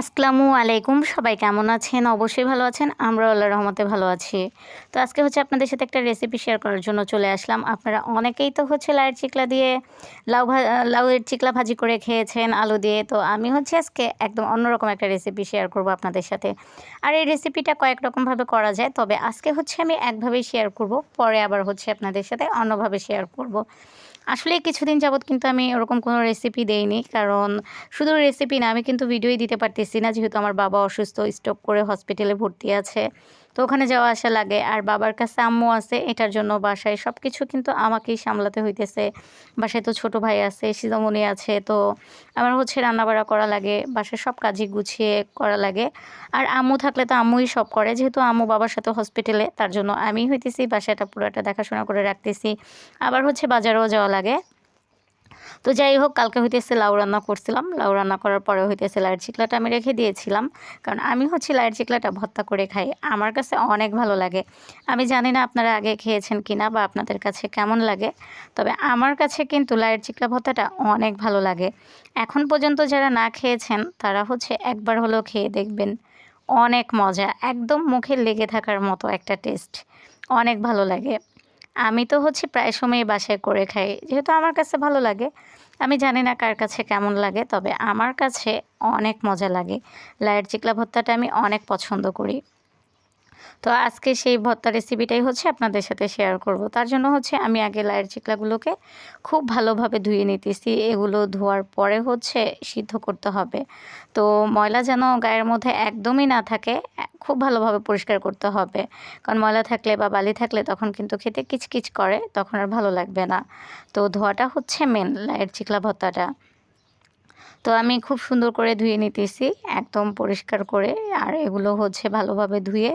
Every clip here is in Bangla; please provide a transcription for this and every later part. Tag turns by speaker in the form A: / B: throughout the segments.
A: আসসালামু আলাইকুম। সবাই কেমন আছেন? অবশ্যই ভালো আছেন। আমরা আল্লাহ রহমতে ভালো আছি। তো আজকে হচ্ছে আপনাদের সাথে একটা রেসিপি শেয়ার করার জন্য চলে আসলাম। আপনারা অনেকেই তো হচ্ছে লাউয়ের চিকলা দিয়ে লাউ ভা লাউয়ের চিকলা ভাজি করে খেয়েছেন আলু দিয়ে। তো আমি হচ্ছে আজকে একদম অন্যরকম একটা রেসিপি শেয়ার করব আপনাদের সাথে। আর এই রেসিপিটা কয়েক রকমভাবে করা যায়। তবে আজকে হচ্ছে আমি একভাবেই শেয়ার করব। পরে আবার হচ্ছে আপনাদের সাথে অন্যভাবে শেয়ার করব। আসলে কিছুদিন যাবত কিন্তু আমি ওরকম কোনো রেসিপি দেইনি। কারণ শুধু রেসিপি না, আমি কিন্তু ভিডিওই দিতে পারতেছি না। যেহেতু আমার বাবা অসুস্থ স্ট্রোক করে হসপিটালে ভর্তি আছে। তো ওখানে যাওয়া আসা লাগে। আর বাবার কাছে আম্মু আছে, এটার জন্য বাসায়। সব কিছু কিন্তু আমাকেই সামলাতে হইতেছে। বাসায় তো ছোট ভাই আছে সিজামণি আছে, তো আমার হচ্ছে রান্নাবাড়া করা লাগে বাসায় সব কাজই গুছিয়ে করা লাগে। আর আম্মু থাকলে তো আম্মুই সব করে, যেহেতু আম্মু বাবার সাথে হসপিটালে তার জন্য আমি হইতেছি বাসাটা পুরোটা দেখাশোনা করে রাখতেছি। আবার হচ্ছে বাজারেও যাওয়া লাগে। তো যাই হোক, কালকে হইতেছে লাউ রান্না করছিলাম। লাউ রান্না করার পরে হইতেছে লাইয়ের চিকলাটা আমি রেখে দিয়েছিলাম। কারণ আমি হচ্ছে লাইয়ের চিকলাটা ভর্তা করে খাই। আমার কাছে অনেক ভালো লাগে। আমি জানি না আপনারা আগে খেয়েছেন কি না বা আপনাদের কাছে কেমন লাগে, তবে আমার কাছে কিন্তু লাইয়ের চিকলা ভর্তাটা অনেক ভালো লাগে। এখন পর্যন্ত যারা না খেয়েছেন, তারা হচ্ছে একবার হলেও খেয়ে দেখবেন। অনেক মজা, একদম মুখে লেগে থাকার মতো একটা টেস্ট। অনেক ভালো লাগে। আমি তো হচ্ছে প্রায় সময় বাসায় করে খাই। যেহেতু আমার কাছে ভালো লাগে, আমি জানি না কার কাছে কেমন লাগে, তবে আমার কাছে অনেক মজা লাগে। লাইট চিকলা ভর্তাটা আমি অনেক পছন্দ করি। তো আজকে সেই ভর্তা রেসিপিটাই হচ্ছে আপনাদের সাথে শেয়ার করব। তার জন্য হচ্ছে আমি আগে লাইয়ের চিকলাগুলোকে খুব ভালোভাবে ধুয়ে নিতেছি। এগুলো ধোয়ার পরে হচ্ছে সিদ্ধ করতে হবে। তো ময়লা যেন গায়ের মধ্যে একদমই না থাকে, খুব ভালোভাবে পরিষ্কার করতে হবে। কারণ ময়লা থাকলে বা বালি থাকলে তখন কিন্তু খেতে কিচকিচ করে, তখন আর ভালো লাগবে না। তো ধোয়াটা হচ্ছে মেন লাইয়ের চিকলা ভর্তাটা। তো আমি খুব সুন্দর করে ধুয়ে নিতেছি, একদম পরিষ্কার করে। আর এগুলো হচ্ছে ভালোভাবে ধুয়ে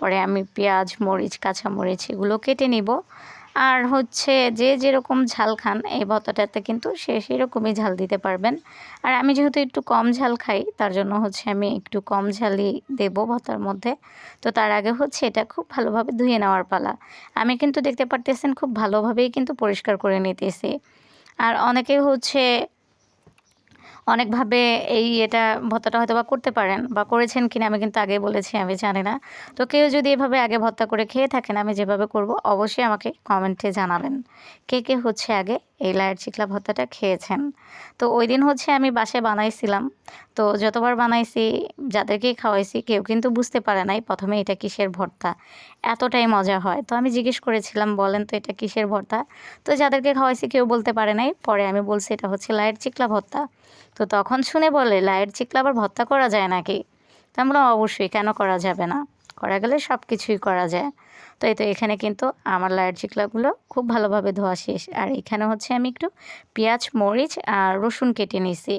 A: পরে আমি পেঁয়াজ, মরিচ কাঁচা মরিচ এগুলো কেটে নিব। আর হচ্ছে যে যেরকম ঝাল খান, এই ভর্তাটাতে কিন্তু সে সেরকমই ঝাল দিতে পারবেন। আর আমি যেহেতু একটু কম ঝাল খাই, তার জন্য হচ্ছে আমি একটু কম ঝালই দেব ভর্তার মধ্যে। তো তার আগে হচ্ছে এটা খুব ভালোভাবে ধুয়ে নেওয়ার পালা। আমি কিন্তু দেখতে পারতেছেন খুব ভালোভাবেই কিন্তু পরিষ্কার করে নিতেছি। আর অনেকে হচ্ছে অনেকভাবে এই এটা ভত্তাটা হয়তো বা করতে পারেন বা করেছেন কিনা আমি কিন্তু আগে বলেছি, আমি জানি না। তো কেউ যদি এভাবে আগে ভত্তা করে খেয়ে থাকেন, আমি যেভাবে করব অবশ্যই আমাকে কমেন্টে জানাবেন। কে কে হচ্ছে আগে এই লায়ের চিকলা ভত্তাটা খেয়েছেন? তো ওই দিন হচ্ছে আমি বাসায় বানাইছিলাম। তো যতবার বানাইছি, যাদেরকেই খাওয়াইছি, কেউ কিন্তু বুঝতে পারে নাই প্রথমে এটা কিসের ভর্তা। এতটাই মজা হয়। তো আমি জিজ্ঞেস করেছিলাম, বলেন তো এটা কিসের ভর্তা? তো যাদেরকে খাওয়াইছি কেউ বলতে পারে নাই। পরে আমি বলছি, এটা হচ্ছে লায়ের চিকলা ভর্তা। তো তখন শুনে বলে, লায়ের চিকলা আবার ভর্তা করা যায় নাকি? তা আমরা অবশ্যই, কেন করা যাবে না? করা গেলে সব কিছুই করা যায়। তো এই তো এখানে কিন্তু আমার লায়ের চিকলাগুলো খুব ভালোভাবে ধোয়া শেষ। আর এখানে হচ্ছে আমি একটু পেঁয়াজ, মরিচ আর রসুন কেটে নিছি।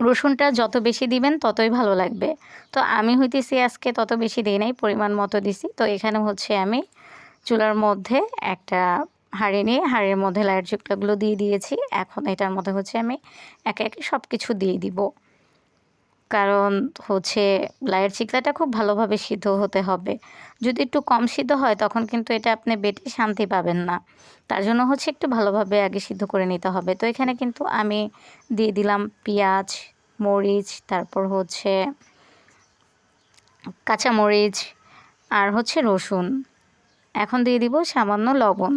A: রসুনটা যত বেশি দিবেন ততই ভালো লাগবে। তো আমি হইতেছি আজকে তত বেশি দিই নাই, পরিমাণ মতো দিছি। তো এখানে হচ্ছে আমি চুলার মধ্যে একটা হাঁড়ি নিয়ে হাঁড়ির মধ্যে লাইট চিকলাগুলো দিয়ে দিয়েছি। এখন এটার মধ্যে হচ্ছে আমি একে একে সব কিছু দিয়ে দিব। কারণ হচ্ছে লাইয়ের চিকলাটা খুব ভালোভাবে সিদ্ধ হতে হবে। যদি একটু কম সিদ্ধ হয়, তখন কিন্তু এটা আপনি বেটে শান্তি পাবেন না। তার জন্য হচ্ছে একটু ভালোভাবে আগে সিদ্ধ করে নিতে হবে। তো এখানে কিন্তু আমি দিয়ে দিলাম পেঁয়াজ, মরিচ, তারপর হচ্ছে কাঁচামরিচ আর হচ্ছে রসুন। এখন দিয়ে দিব সামান্য লবণ।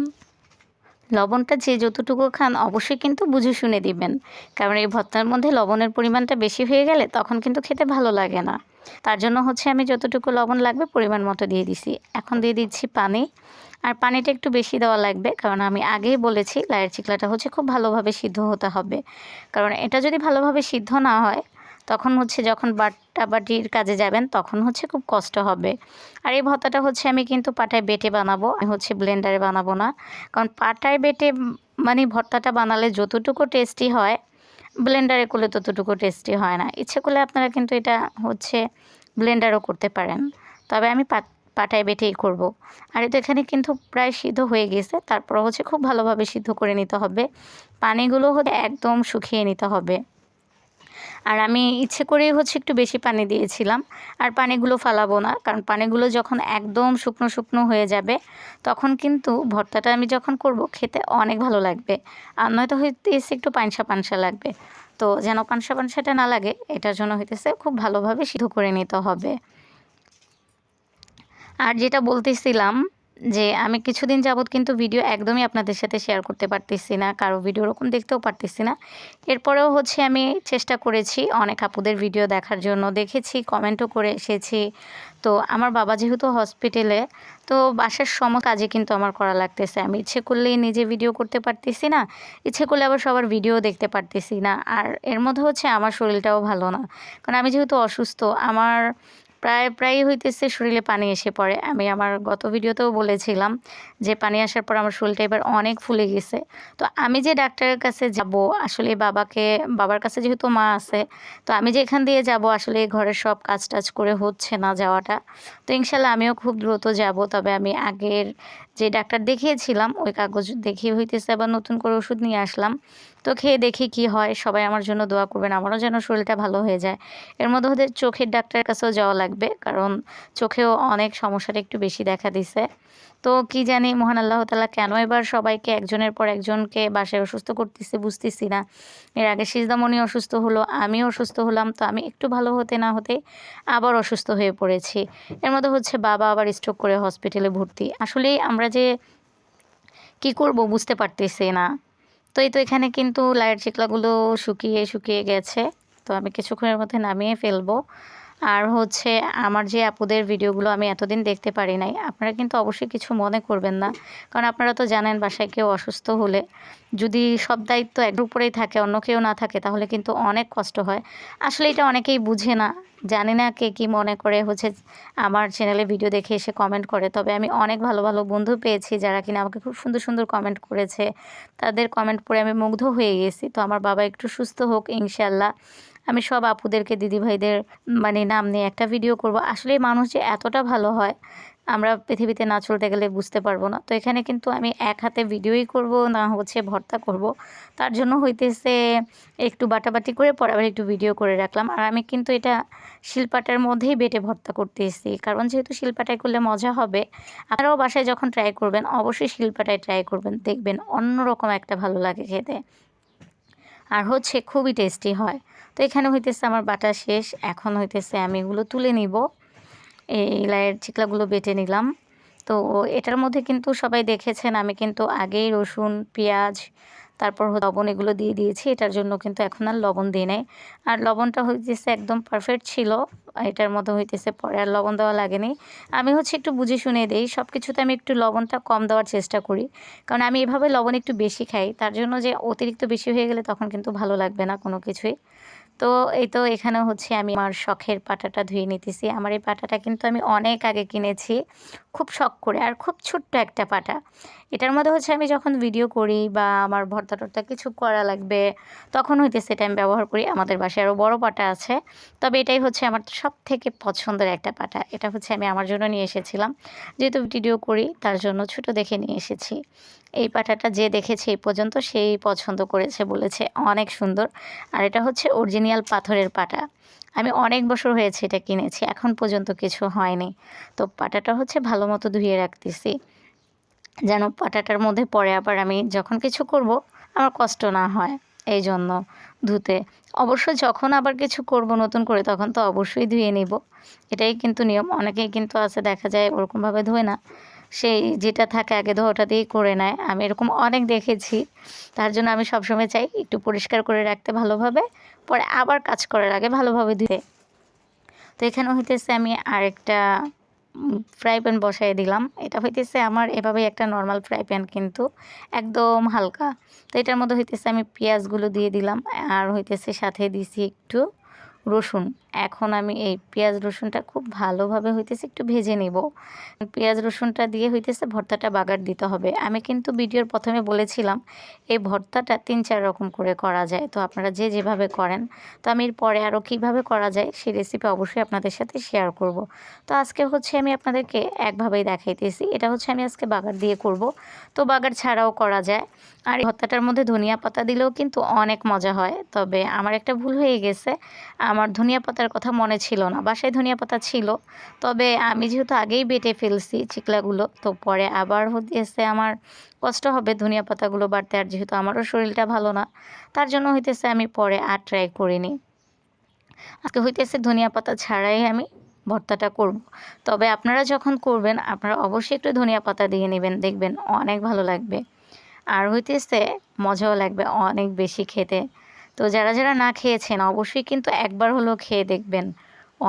A: লবণটা যে যতটুকু খান অবশ্যই কিন্তু বুঝে শুনে দিবেন। কারণ এই ভর্তার মধ্যে লবণের পরিমাণটা বেশি হয়ে গেলে তখন কিন্তু খেতে ভালো লাগে না। তার জন্য হচ্ছে আমি যতটুকু লবণ লাগবে পরিমাণ মতো দিয়ে দিছি। এখন দিয়ে দিচ্ছি পানি। আর পানিটা একটু বেশি দেওয়া লাগবে, কারণ আমি আগেই বলেছি লায়ের চিকলাটা হচ্ছে খুব ভালোভাবে সিদ্ধ হতে হবে। কারণ এটা যদি ভালোভাবে সিদ্ধ না হয় তখন হচ্ছে যখন বাটা বাটির কাজে যাবেন, তখন হচ্ছে খুব কষ্ট হবে। আর এই ভর্তাটা হচ্ছে আমি কিন্তু পাটায় বেটে বানাবো, আমি হচ্ছে ব্লেন্ডারে বানাবো না। কারণ পাটায় বেটে মানে ভর্তাটা বানালে যতটুকু টেস্টি হয়, ব্লেন্ডারে করলে ততটুকু টেস্টি হয় না। ইচ্ছে করলে আপনারা কিন্তু এটা হচ্ছে ব্লেন্ডারও করতে পারেন। তবে আমি পাটায় বেটেই করব। আর তো এখানে কিন্তু প্রায় সিদ্ধ হয়ে গেছে তারপর হচ্ছে খুব ভালোভাবে সিদ্ধ করে নিতে হবে। পানিগুলো হচ্ছে একদম শুকিয়ে নিতে হবে। আর আমি ইচ্ছে করেই হচ্ছে একটু বেশি পানি দিয়েছিলাম। আর পানিগুলো ফালাবো না, কারণ পানিগুলো যখন একদম শুকনো শুকনো হয়ে যাবে, তখন কিন্তু ভর্তাটা আমি যখন করব খেতে অনেক ভালো লাগবে। আর নয়তো এসে একটু পানসা পানসা লাগবে। তো যেন পানসা পানসাটা না লাগে, এটার জন্য হইতেছে খুব ভালোভাবে সিদ্ধ করে নিতে হবে। আর যেটা বলতেছিলাম যে আমি কিছুদিন যাবৎ কিন্তু ভিডিও একদমই আপনাদের সাথে শেয়ার করতে পারতেছি না, কারও ভিডিও ওরকম দেখতেও পারতেছি না। এরপরেও হচ্ছে আমি চেষ্টা করেছি অনেক আপুদের ভিডিও দেখার জন্য, দেখেছি কমেন্টও করে এসেছি। তো আমার বাবা যেহেতু হসপিটালে তো বাসার সম কাজে কিন্তু আমার করা লাগতেছে। আমি ইচ্ছে করলেই নিজে ভিডিও করতে পারতেছি না, ইচ্ছে করলে আবার সবার ভিডিও দেখতে পারতেছি না। আর এর মধ্যে হচ্ছে আমার শরীরটাও ভালো না। কারণ আমি যেহেতু অসুস্থ, আমার প্রায়, প্রায়ই হইতেছে শরীরে পানি এসে পড়ে। আমি আমার গত ভিডিওতেও বলেছিলাম যে পানি আসার পর আমার শরীরটা এবার অনেক ফুলে গেছে। তো আমি যে ডাক্তারের কাছে যাব, আসলে বাবাকে, বাবার কাছে যেহেতু মা আছে, তো আমি যে এখান দিয়ে যাব, আসলে ঘরের সব কাজ টাজ করে হচ্ছে না যাওয়াটা। তো ইনশাল্লাহ আমিও খুব দ্রুত যাব, তবে আমি আগের যে ডাক্তার দেখিয়েছিলাম, ওই কাগজ দেখিয়ে হইতেছে আবার নতুন করে ওষুধ নিয়ে আসলাম। তো খেয়ে দেখি কি হয়, সবাই আমার জন্য দোয়া করবেন, আমারও যেন শরীরটা ভালো হয়ে যায়। এর মধ্যে ওদের চোখের ডাক্তারের কাছেও যাওয়া লাগবে কারণ চোখেও অনেক সমস্যাটা একটু বেশি দেখা দিছে। তো কি জানি, মহান আল্লাহ তালা কেন এবার সবাইকে একজনের পর একজনকে বাসায় অসুস্থ করতেছে বুঝতেছি না। এর আগে সিজদামণি অসুস্থ হলো, আমিও অসুস্থ হলাম, তো আমি একটু ভালো হতে না হতে আবার অসুস্থ হয়ে পড়েছি। এর মধ্যে হচ্ছে বাবা আবার স্ট্রোক করে হসপিটালে ভর্তি। আসলেই আমরা যে কি করব বুঝতে পারতেছি না। তো এই তো এখানে কিন্তু লাইট চিকলাগুলো শুকিয়ে শুকিয়ে গেছে, তো আমি কিছুক্ষণের মধ্যে নামিয়ে ফেলব। আর হচ্ছে আমার যে আপুদের ভিডিওগুলো আমি এতদিন দেখতে পারি নাই, আপনারা কিন্তু অবশ্যই কিছু মনে করবেন না। কারণ আপনারা তো জানেন বাসায় কেউ অসুস্থ হলে যদি সব দায়িত্ব এক উপরেই থাকে, অন্য কেউ না থাকে, তাহলে কিন্তু অনেক কষ্ট হয়। আসলে এটা অনেকেই বুঝে না, জানি না কে কী মনে করে, হচ্ছে আমার চ্যানেলে ভিডিও দেখে এসে কমেন্ট করে। তবে আমি অনেক ভালো ভালো বন্ধু পেয়েছি যারা কিনা আমাকে খুব সুন্দর সুন্দর কমেন্ট করেছে। তাদের কমেন্ট পড়ে আমি মুগ্ধ হয়ে গেছি। তো আমার বাবা একটু সুস্থ হোক ইনশাল্লাহ আমি সব আপুদেরকে, দিদিভাইদের মানে নাম নিয়ে একটা ভিডিও করব। আসলে মানুষ যে এতটা ভালো হয়, আমরা পৃথিবীতে না চলতে গেলে বুঝতে পারব না। তো এখানে কিন্তু আমি এক হাতে ভিডিওই করব, না হচ্ছে ভর্তা করব। তার জন্য হইতেছে একটু বাটাবাটি করে পরে আবার একটু ভিডিও করে রাখলাম। আর আমি কিন্তু এটা শিলপাটার মধ্যেই বেটে ভর্তা করতে এসেছি কারণ যেহেতু শিলপাটায় করলে মজা হবে, আপনারাও বাসায় যখন ট্রাই করবেন, অবশ্যই শিলপাটায় ট্রাই করবেন, দেখবেন অন্যরকম একটা ভালো লাগে খেতে। আর হচ্ছে খুবই টেস্টি হয়। তো এখানে হইতেছে আমার বাটা শেষ। এখন হইতেছে আমি এগুলো তুলে নিব। এই লাইয়ের চিকলাগুলো বেটে নিলাম। তো এটার মধ্যে কিন্তু সবাই দেখেছেন, আমি কিন্তু আগেই রসুন, পেঁয়াজ, তারপর লবণ এগুলো দিয়ে দিয়েছি। এটার জন্য কিন্তু এখন আর লবণ দিই নাই। আর লবণটা হইতেছে একদম পারফেক্ট ছিল। এটার মধ্যে হইতেছে পরে আর লবণ দেওয়া লাগেনি। আমি হচ্ছে একটু বুঝে শুনে দিই সব কিছুতে আমি একটু লবণটা কম দেওয়ার চেষ্টা করি। কারণ আমি এভাবে লবণ একটু বেশি খাই, তার জন্য যে অতিরিক্ত বেশি হয়ে গেলে তখন কিন্তু ভালো লাগবে না কোনো কিছুই। তো এই তো এখানে হচ্ছে আমি আমার শখের পাটাটা ধুয়ে নিতেছি। আমার এই পাটাটা কিন্তু আমি অনেক আগে কিনেছি। খুব শখ করে আর খুব ছোট্ট একটা পাটা। এটার মধ্যে হচ্ছে আমি যখন ভিডিও করি বা আমার ভর্তা টর্তা কিছু করা লাগবে, তখন হইতেছে এটা আমি ব্যবহার করি। আমাদের বাসায় আরও বড় পাটা আছে। তবে এটাই হচ্ছে আমার সব থেকে পছন্দের একটা পাটা। এটা হচ্ছে আমি আমার জন্য নিয়ে এসেছিলাম। যেহেতু ভিডিও করি, তার জন্য ছোট দেখে নিয়ে এসেছি। এই পাটাটা যে দেখেছে এই পর্যন্ত সেই পছন্দ করেছে বলেছে। অনেক সুন্দর। আর এটা হচ্ছে অরিজিনাল পাথরের পাটা। আমি অনেক বছর হয়েছে এটা কিনেছি। এখন পর্যন্ত কিছু হয়নি। তো পাটাটা হচ্ছে ভালো মতো ধুয়ে রাখতেছি। যেন পাটাটার মধ্যে পরে আবার আমি যখন কিছু করব, আমার কষ্ট না হয় এই জন্য ধুতে। অবশ্য যখন আবার কিছু করব নতুন করে, তখন তো অবশ্যই ধুয়ে নিব। এটাই কিন্তু নিয়ম, অনেকেই কিন্তু আছে, দেখা যায় ওরকমভাবে ধোয় না। সেই যেটা থাকে আগে ধোয়াটা দিয়েই করে নেয়। আমি এরকম অনেক দেখেছি। তার জন্য আমি সবসময় চাই একটু পরিষ্কার করে রাখতে ভালোভাবে, পরে আবার কাজ করার আগে ভালোভাবে ধুয়ে। তো এখানে হইতেছে আমি আরেকটা ফ্রাই প্যান বসাই দিলাম। এটা হইতেছে আমার এভাবেই একটা নর্মাল ফ্রাই প্যান কিন্তু, একদম হালকা। তো এটার মধ্যে হইতেছে আমি পেঁয়াজগুলো দিয়ে দিলাম, আর হইতেছে সাথে দিছি একটু রসুন। এখন আমি এই পেঁয়াজ রসুনটা খুব ভালোভাবে হইতেছে একটু ভেজে নিব। পেঁয়াজ রসুনটা দিয়ে হইতেছে ভর্তাটা বাগার দিতে হবে। আমি কিন্তু ভিডিওর প্রথমে বলেছিলাম, এই ভর্তাটা তিন চার রকম করে করা যায়। তো আপনারা যে যেভাবে করেন, তো আমি এর পরে আরও কীভাবে করা যায়, সেই রেসিপি অবশ্যই আপনাদের সাথে শেয়ার করব। তো আজকে হচ্ছে আমি আপনাদেরকে একভাবেই দেখাইতেছি। এটা হচ্ছে আমি আজকে বাগার দিয়ে করব। তো বাগার ছাড়াও করা যায়। আর ভর্তাটার মধ্যে ধনিয়া পাতা দিলেও কিন্তু অনেক মজা হয়। তবে আমার একটা ভুল হয়ে গেছে। আমার ধনিয়া পাতার কথা মনে ছিল না, বাসায় ধনিয়া পাতা ছিল। তবে আমি যেহেতু আগেই বেটে ফেলছি চিকলাগুলো, তো পরে আবার হইতেছে আমার কষ্ট হবে ধনিয়া পাতাগুলো বাড়তে, আর যেহেতু আমারও শরীরটা ভালো না, তার জন্য হইতেছে আমি পরে আর ট্রাই করিনি। আজকে হইতেছে ধনিয়া পাতা ছাড়াই আমি ভর্তাটা করব। তবে আপনারা যখন করবেন, আপনারা অবশ্যই একটু ধনিয়া পাতা দিয়ে নেবেন, দেখবেন অনেক ভালো লাগবে। আর হইতেছে মজাও লাগবে অনেক বেশি খেতে। তো যারা যারা না খেয়েছেন অবশ্যই কিন্তু একবার হলেও খেয়ে দেখবেন।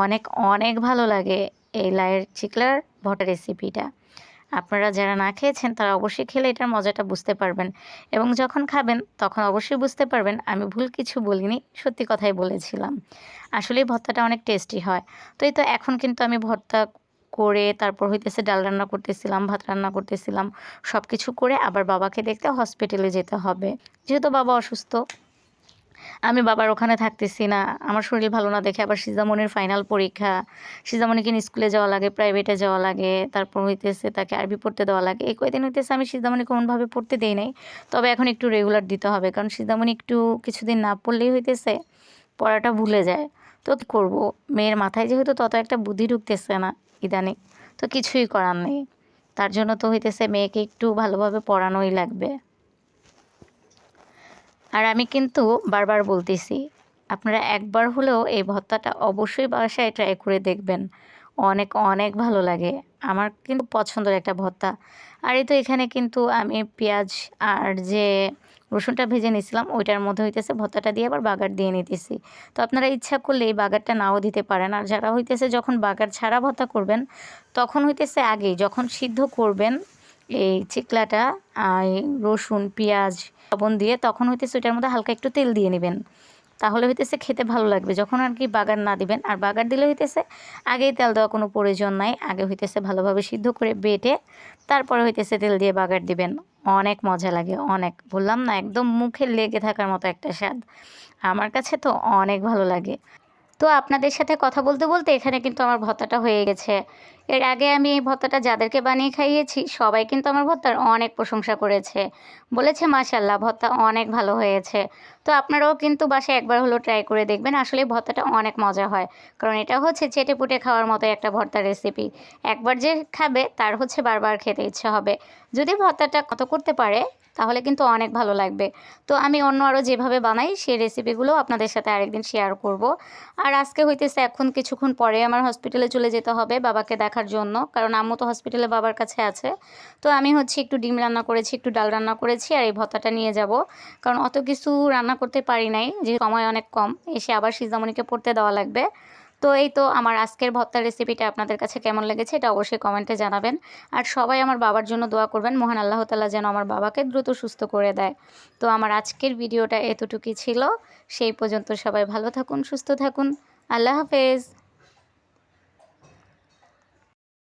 A: অনেক অনেক ভালো লাগে এই লায়ের চিকলার ভটা রেসিপিটা আপনারা যারা না খেয়েছেন তারা অবশ্যই খেলে এটার মজাটা বুঝতে পারবেন এবং যখন খাবেন তখন অবশ্যই বুঝতে পারবেন আমি ভুল কিছু বলিনি, সত্যি কথাই বলেছিলাম। আসলেই ভর্তাটা অনেক টেস্টি হয়। তো এই তো এখন কিন্তু আমি ভর্তা করে তারপর হইতেছে ডাল রান্না করতেছিলাম, ভাত রান্না করতেছিলাম সব কিছু করে আবার বাবাকে দেখতে হসপিটালে যেতে হবে। যেহেতু বাবা অসুস্থ আমি বাবার ওখানে থাকতেছি না। আমার শরীর ভালো না দেখে আবার সিজামনির ফাইনাল পরীক্ষা। সিজামনিকে স্কুলে যাওয়া লাগে প্রাইভেটে যাওয়া লাগে, তারপর হইতেছে তাকে আরবি পড়তে দেওয়া লাগে। এই কয়দিন হইতেছে আমি সিজামনি কোনোভাবে পড়তে দেই নাই। তবে এখন একটু রেগুলার দিতে হবে, কারণ সিজামনি একটু কিছুদিন না পড়লেই হইতেছে পড়াটা ভুলে যায়। তো করব? মেয়ের মাথায় যেহেতু তত একটা বুদ্ধি ঢুকতেছে না ইদানিং, তো কিছুই করার নেই। তার জন্য তো হইতেছে মেয়েকে একটু ভালোভাবে পড়ানোই লাগবে। আর আমি কিন্তু বারবার বলতেছি, আপনারা একবার হলেও এই ভর্তাটা অবশ্যই বাসায় ট্রাই করে দেখবেন। অনেক অনেক ভালো লাগে। আমার কিন্তু পছন্দের একটা ভর্তা আর এই তো এখানে কিন্তু আমি পেঁয়াজ আর যে রসুনটা ভেজে নিয়েছিলাম, ওইটার মধ্যে হইতেছে ভর্তাটা দিয়ে আবার বাগার দিয়ে নিতেছি। তো আপনারা ইচ্ছা করলে এই বাগারটা নাও দিতে পারেন। আর যারা হইতেছে যখন বাগার ছাড়া ভর্তা করবেন, তখন হইতেছে আগেই যখন সিদ্ধ করবেন, এই চিকলাটা রসুন, পেঁয়াজ লবণ দিয়ে তখন হইতেছে ওইটার মধ্যে হালকা একটু তেল দিয়ে নেবেন। তাহলে হইতেছে খেতে ভালো লাগবে। যখন আর কি বাগার না দিবেন, আর বাগার দিলে হইতেছে আগেই তেল দেওয়া কোনো প্রয়োজন নাই, আগে হইতেছে ভালোভাবে সিদ্ধ করে বেটে তারপরে হইতেছে তেল দিয়ে বাগার দিবেন। অনেক মজা লাগে, অনেক। বললাম না, একদম মুখে লেগে থাকার মতো একটা স্বাদ। আমার কাছে তো অনেক ভালো লাগে। তো আপনাদের সাথে কথা বলতে বলতে এখানে কিন্তু আমার ভর্তাটা হয়ে গেছে। এর আগে আমি এই ভর্তাটা যাদেরকে বানিয়ে খাইয়েছি, সবাই কিন্তু আমার ভর্তার অনেক প্রশংসা করেছে। বলেছে মাশাল্লাহ ভর্তা অনেক ভালো হয়েছে। তো আপনারাও কিন্তু বাসায় একবার হলো ট্রাই করে দেখবেন, আসলে ভর্তাটা অনেক মজা হয়। কারণ এটা হচ্ছে চেটে পুটে খাওয়ার মতো একটা ভর্তার রেসিপি একবার যে খাবে, তার হচ্ছে বারবার খেতে ইচ্ছে হবে। যদি ভর্তাটা কত করতে পারে তাহলে কিন্তু অনেক ভালো লাগবে। তো আমি অন্য আরও যেভাবে বানাই, সেই রেসিপিগুলো আপনাদের সাথে আরেকদিন শেয়ার করব। আর আজকে হইতেছে এখন কিছুক্ষণ পরে আমার হসপিটালে চলে যেতে হবে বাবাকে দেখার জন্য, কারণ আম্মু তো হসপিটালে বাবার কাছে আছে। তো আমি হচ্ছে একটু ডিম রান্না করেছি, একটু ডাল রান্না করেছি আর এই ভর্তাটা নিয়ে যাব। কারণ অত কিছু রান্না করতে পারি নাই, যে সময় অনেক কম। এসে আবার সিজামণিকে পড়তে দেওয়া লাগবে। তো এই তো আমার আজকের ভর্তার রেসিপিটা আপনাদের কাছে কেমন লেগেছে এটা অবশ্যই কমেন্টে জানাবেন। আর সবাই আমার বাবার জন্য দোয়া করবেন, মহান আল্লাহ তালা যেন আমার বাবাকে দ্রুত সুস্থ করে দেয়। তো আমার আজকের ভিডিওটা এতটুকুই ছিল, সেই পর্যন্ত সবাই ভালো থাকুন, সুস্থ থাকুন। আল্লাহ হাফেজ।